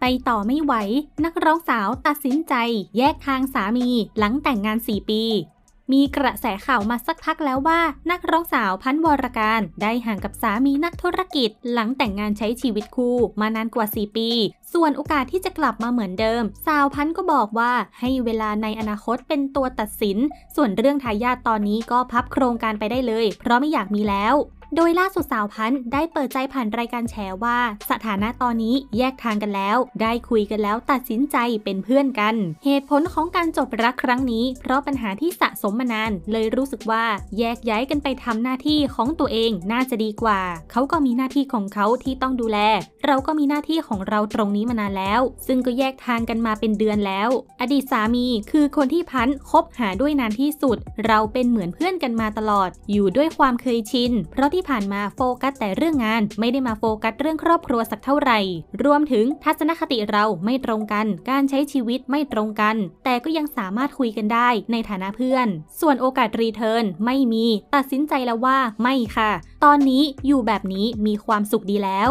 ไปต่อไม่ไหว นักร้องสาวตัดสินใจ แยกทางสามีหลังแต่งงาน 4 ปี มีกระแสข่าวมาสักพักแล้วว่า นักร้องสาวพันวรการ ได้ห่างกับสามีนักธุรกิจ หลังแต่งงานใช้ชีวิตคู่มานานกว่า 4 ปี ส่วนโอกาสที่จะกลับมาเหมือนเดิม สาวพันก็บอกว่าให้เวลาในอนาคตเป็นตัวตัดสิน ส่วนเรื่องทายาทตอนนี้ก็พับโครงการไปได้เลย เพราะไม่อยากมีแล้ว โดยล่าสุดสาวพันธ์ได้เปิดใจผ่านรายการแฉว่า สถานะตอนนี้แยกทางกันแล้ว ได้คุยกันแล้วตัดสินใจเป็นเพื่อนกัน เหตุผลของการจบรักครั้งนี้ เพราะปัญหาที่สะสมมานาน เลยรู้สึกว่าแยกย้ายกันไปทำหน้าที่ของตัวเองน่าจะดีกว่า เขาก็มีหน้าที่ของเขาที่ต้องดูแล เราก็มีหน้าที่ของเราตรงนี้มานานแล้ว ซึ่งก็แยกทางกันมาเป็นเดือนแล้ว อดีตสามีคือคนที่พันคบหาด้วยนานที่สุด เราเป็นเหมือนเพื่อนกันมาตลอด อยู่ด้วยความเคยชิน เพราะที่ผ่านมาโฟกัสแต่เรื่องงาน ไม่ได้มาโฟกัสเรื่องครอบครัวสักเท่าไหร่ รวมถึงทัศนคติเราไม่ตรงกัน การใช้ชีวิตไม่ตรงกัน แต่ก็ยังสามารถคุยกันได้ในฐานะเพื่อน ส่วนโอกาสรีเทิร์นไม่มี ตัดสินใจแล้วว่าไม่ค่ะ ตอนนี้อยู่แบบนี้มีความสุขดีแล้ว